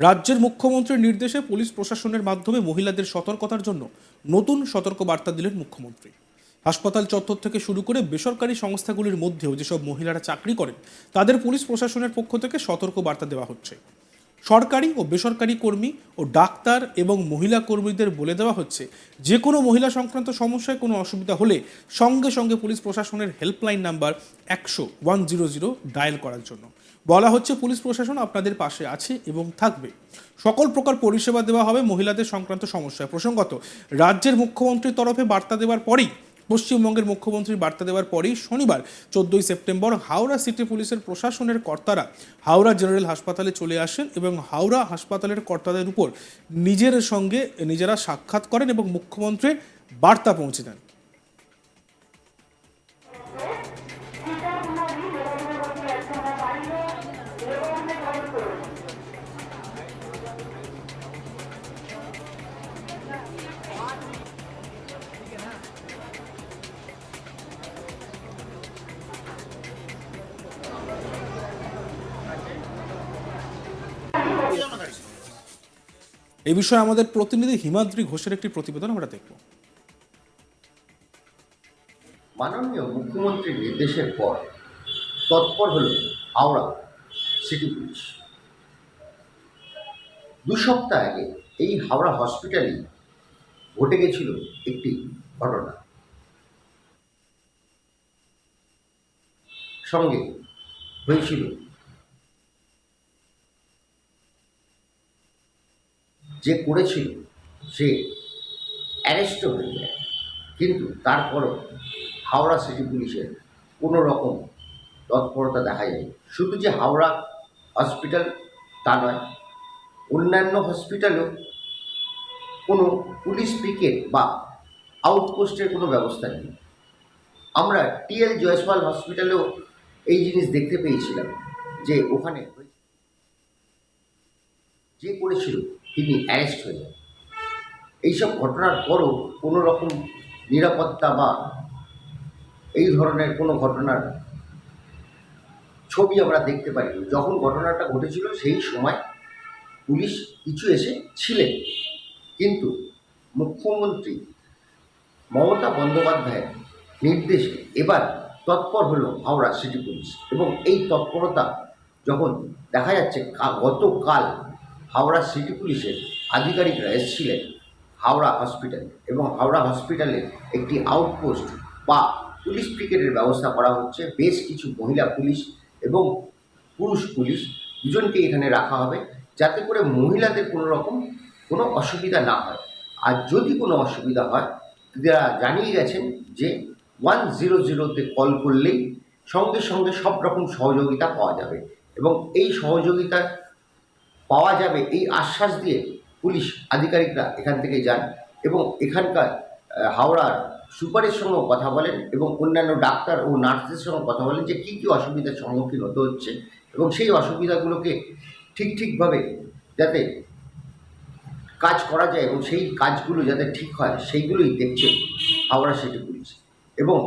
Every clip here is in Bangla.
রাজ্যের মুখ্যমন্ত্রীর নির্দেশে পুলিশ প্রশাসনের মাধ্যমে মহিলাদের সতর্কতার জন্য নতুন সতর্ক বার্তা দিলেন মুখ্যমন্ত্রী। হাসপাতাল চত্বর থেকে শুরু করে বেসরকারি সংস্থাগুলির মধ্যেও যেসব মহিলারা চাকরি করেন, তাদের পুলিশ প্রশাসনের পক্ষ থেকে সতর্ক বার্তা দেওয়া হচ্ছে। সরকারি ও বেসরকারি কর্মী ও ডাক্তার এবং মহিলা কর্মীদের বলে দেওয়া হচ্ছে যে কোনো মহিলা সংক্রান্ত সমস্যায় কোনো অসুবিধা হলে সঙ্গে সঙ্গে পুলিশ প্রশাসনের হেল্পলাইন নাম্বার একশো ওয়ান জিরো জিরো ডায়াল করার জন্য। বলা হচ্ছে পুলিশ প্রশাসন আপনাদের পাশে আছে এবং থাকবে। সকল প্রকার পরিষেবা দেওয়া হবে মহিলাদের সংক্রান্ত সমস্যায়। প্রসঙ্গত, রাজ্যের মুখ্যমন্ত্রীর তরফে বার্তা দেওয়ার পরেই পশ্চিমবঙ্গের মুখ্যমন্ত্রীর বার্তা দেওয়ার পরেই শনিবার চোদ্দই সেপ্টেম্বর হাওড়া সিটি পুলিশের প্রশাসনের কর্তারা হাওড়া জেনারেল হাসপাতালে চলে আসেন এবং হাওড়া হাসপাতালের কর্তাদের উপর নিজের সঙ্গে নিজেরা সাক্ষাৎ করেন এবং মুখ্যমন্ত্রীর বার্তা পৌঁছে দেন। এই বিষয়ে আমাদের প্রতিনিধি হিমাদ্রি ঘোষের একটি প্রতিবেদন আমরা দেখব। মাননীয় মুখ্যমন্ত্রীর নির্দেশের পর তৎপর হল হাওড়া সিটি পুলিশ। দু সপ্তাহ আগে এই হাওড়া হসপিটালে ঘটে গেছিল একটি ঘটনা। সঙ্গে হয়েছিল যে করেছিল, সে অ্যারেস্ট হয়ে যায়। কিন্তু তারপরও হাওড়া সিটি পুলিশের কোনো রকম তৎপরতা দেখা যায় শুধু যে হাওড়া হসপিটাল তা নয়, অন্যান্য হসপিটালেও কোনো পুলিশ পিকেট বা আউটপোস্টের কোনো ব্যবস্থা নেই। আমরা টিএল জয়সওয়াল হসপিটালেও এই জিনিস দেখতে পেয়েছিলাম যে ওখানে যে করেছিল তিনি অ্যারেস্ট হয়ে যান। এইসব ঘটনার পরও কোনো রকম নিরাপত্তা বা এই ধরনের কোনো ঘটনার ছবি আমরা দেখতে পাইনি যখন ঘটনাটা ঘটেছিল সেই সময় পুলিশ কিছু এসে ছিলেন। কিন্তু মুখ্যমন্ত্রী মমতা বন্দ্যোপাধ্যায়ের নির্দেশে এবার তৎপর হল হাওড়া সিটি পুলিশ। এবং এই তৎপরতা যখন দেখা যাচ্ছে গতকাল হাওড়া সিটি পুলিশের আধিকারিকরা এসেছিলেন হাওড়া হসপিটালে এবং হাওড়া হসপিটালে একটি আউটপোস্ট বা পুলিশ পিকেটের ব্যবস্থা করা হচ্ছে। বেশ কিছু মহিলা পুলিশ এবং পুরুষ পুলিশ দুজনকে এখানে রাখা হবে যাতে করে মহিলাদের কোনো রকম কোনো অসুবিধা না হয়। আর যদি কোনো অসুবিধা হয়, তারা জানিয়ে গেছেন যে ওয়ান জিরো জিরোতে কল করলেই সঙ্গে সঙ্গে সব রকম সহযোগিতা পাওয়া যাবে এবং এই সহযোগিতা পাওয়া যাবে এই আশ্বাস দিয়ে পুলিশ, আধিকারিকরা এখান থেকে যান এবং এখানকার হাওড়ার সুপারের সঙ্গেও কথা বলেন এবং অন্যান্য ডাক্তার ও নার্সদের সঙ্গে কথা বলেন যে কী কী অসুবিধার সম্মুখীন হতে হচ্ছে এবং সেই অসুবিধাগুলোকে ঠিক ঠিকভাবে যাতে কাজ করা যায় এবং সেই কাজগুলো যাতে ঠিক হয়, সেইগুলোই দেখছে হাওড়া সিটি পুলিশ। এবং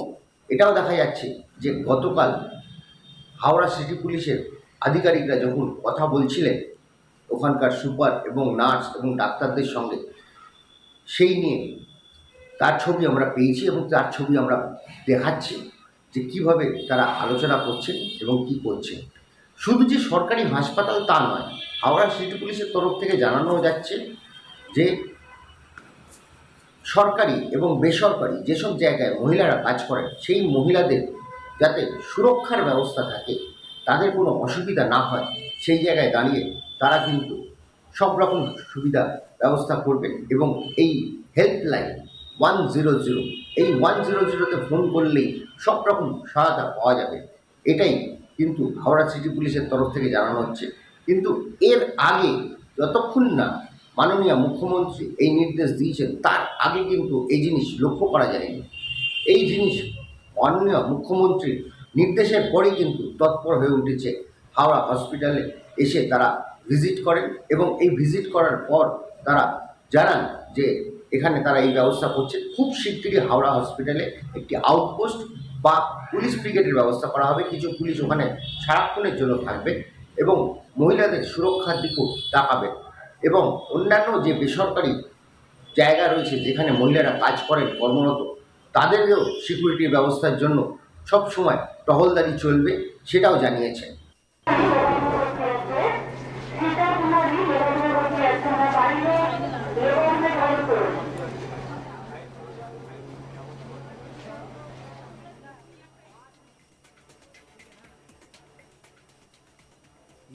এটাও দেখা যাচ্ছে যে গতকাল হাওড়া সিটি পুলিশের আধিকারিকরা যখন কথা বলছিলেন ওখানকার সুপার এবং নার্স এবং ডাক্তারদের সঙ্গে। সেই নিয়ে তার ছবি আমরা পেয়েছি এবং তার ছবি আমরা দেখাচ্ছি যে কীভাবে তারা আলোচনা করছেন এবং কি করছেন শুধু যে সরকারি হাসপাতাল তা নয়, হাওড়া সিটি পুলিশের তরফ থেকে জানানো যাচ্ছে যে সরকারি এবং বেসরকারি যেসব জায়গায় মহিলারা কাজ করেন, সেই মহিলাদের যাতে সুরক্ষার ব্যবস্থা থাকে, তাদের কোনো অসুবিধা না হয়, সেই জায়গায় দাঁড়িয়ে তারা কিন্তু সব রকম সুবিধা ব্যবস্থা করবেন এবং এই হেল্পলাইন ওয়ান জিরো জিরো এই ওয়ান জিরো জিরোতে ফোন করলেই সব রকম সহায়তা পাওয়া যাবে। এটাই কিন্তু হাওড়া সিটি পুলিশের তরফ থেকে জানানো হচ্ছে। কিন্তু এর আগে যতক্ষণ না মাননীয় মুখ্যমন্ত্রী এই নির্দেশ দিয়েছেন, তার আগে কিন্তু এই জিনিস লক্ষ্য করা যায়নি। এই জিনিস মাননীয় মুখ্যমন্ত্রীর নির্দেশের পরেই কিন্তু তৎপর হয়ে উঠেছে। হাওড়া হসপিটালে এসে তারা ভিজিট করেন এবং এই ভিজিট করার পর তারা জানান যে এখানে তারা এই ব্যবস্থা করছে। খুব শিগগিরই হাওড়া হসপিটালে একটি আউটপোস্ট বা পুলিশ ব্রিগেডের ব্যবস্থা করা হবে। কিছু পুলিশ ওখানে সারাক্ষণের জন্য থাকবে এবং মহিলাদের সুরক্ষার দিকেও তাকাবেন এবং অন্যান্য যে বেসরকারি জায়গা রয়েছে যেখানে মহিলারা কাজ করেন কর্মরত তাদেরও সিকিউরিটির ব্যবস্থার জন্য সব সময় টহলদারি চলবে সেটাও জানিয়েছেন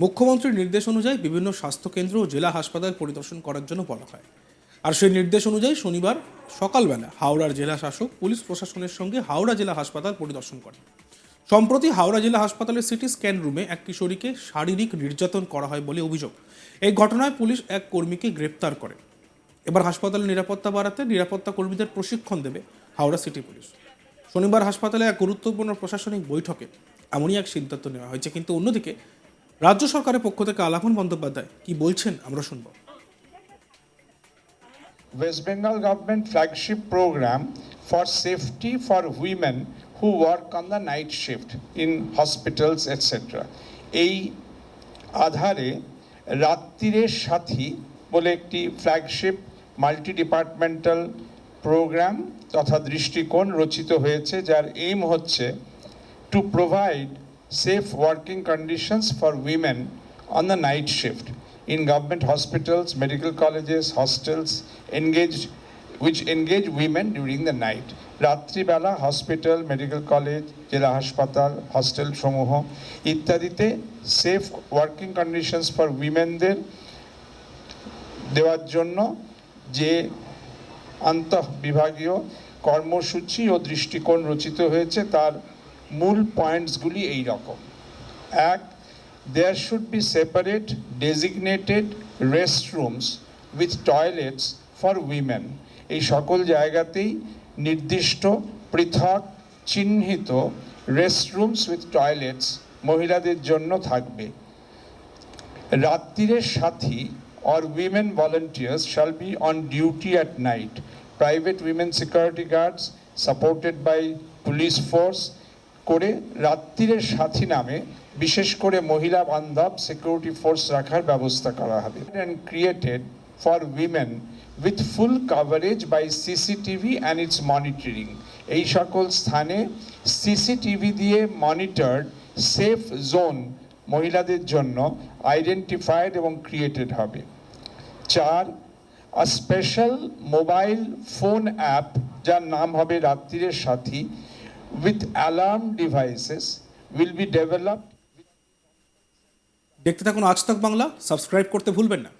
মুখ্যমন্ত্রীর নির্দেশ অনুযায়ী বিভিন্ন স্বাস্থ্যকেন্দ্র ও জেলা হাসপাতাল পরিদর্শন করার জন্য বলা হয়। আর সেই নির্দেশ অনুযায়ী শনিবার সকালবেলা হাওড়ার জেলা শাসক, পুলিশ প্রশাসনের সঙ্গে হাওড়া জেলা হাসপাতাল পরিদর্শন করেন। সম্প্রতি হাওড়া জেলা হাসপাতালের সিটি স্ক্যান রুমে এক কিশোরীকে শারীরিক নির্যাতন করা হয় বলে অভিযোগ। এই ঘটনায় পুলিশ এক কর্মীকে গ্রেপ্তার করে। এবার হাসপাতালের নিরাপত্তা বাড়াতে নিরাপত্তা কর্মীদের প্রশিক্ষণ দেবে হাওড়া সিটি পুলিশ। শনিবার হাসপাতালে এক গুরুত্বপূর্ণ প্রশাসনিক বৈঠকে এমনই এক সিদ্ধান্ত নেওয়া হয়েছে। কিন্তু অন্যদিকে রাজ্য সরকারের পক্ষ থেকে আলাপন বন্দ্যোপাধ্যায় কি বলছেন আমরা শুনব। West Bengal government flagship programme for safety for women who work on the night shift in hospitals etcetera এই আধারে রাত্রিরের সাথী বলে একটি ফ্ল্যাগশিপ মাল্টি ডিপার্টমেন্টাল প্রোগ্রাম তথা দৃষ্টিকোণ রচিত হয়েছে, যার এইম হচ্ছে to provide safe working conditions for women on the night shift in government hospitals, medical colleges, hostels engaged which engage women during the night. রাত্রিবেলা হসপিটাল মেডিকেল কলেজ জেলা হাসপাতাল হস্টেল সমূহ ইত্যাদিতে সেফ ওয়ার্কিং কন্ডিশনস ফর উইমেনদের দেওয়ার জন্য যে আন্তঃ বিভাগীয় কর্মসূচি ও দৃষ্টিকোণ রচিত হয়েছে তার মূল পয়েন্টসগুলি এই রকম এক there should be separate designated restrooms with toilets for women এই সকল জায়গাতেই নির্দিষ্ট, পৃথক, চিহ্নিত রেস্টরুমস উইথ টয়লেটস মহিলাদের জন্য থাকবে। রাত্রিরের সাথী or women volunteers shall be on duty at night private women security guards supported by police force করে রাত্রিরের সাথী নামে বিশেষ করে মহিলা বান্ধব সিকিউরিটি ফোর্স রাখার ব্যবস্থা করা হবে and created for women with full coverage by CCTV and its monitoring. এই সকল স্থানে সিসিটিভি দিয়ে মনিটরড সেফ জোন মহিলাদের জন্য আইডেন্টিফাইড এবং ক্রিয়েটেড হবে চার a special mobile phone app যার নাম হবে রাত্রিরের সাথী with alarm devices will be developed দেখতে থাকুন আজ তক বাংলা, সাবস্ক্রাইব করতে ভুলবেন না।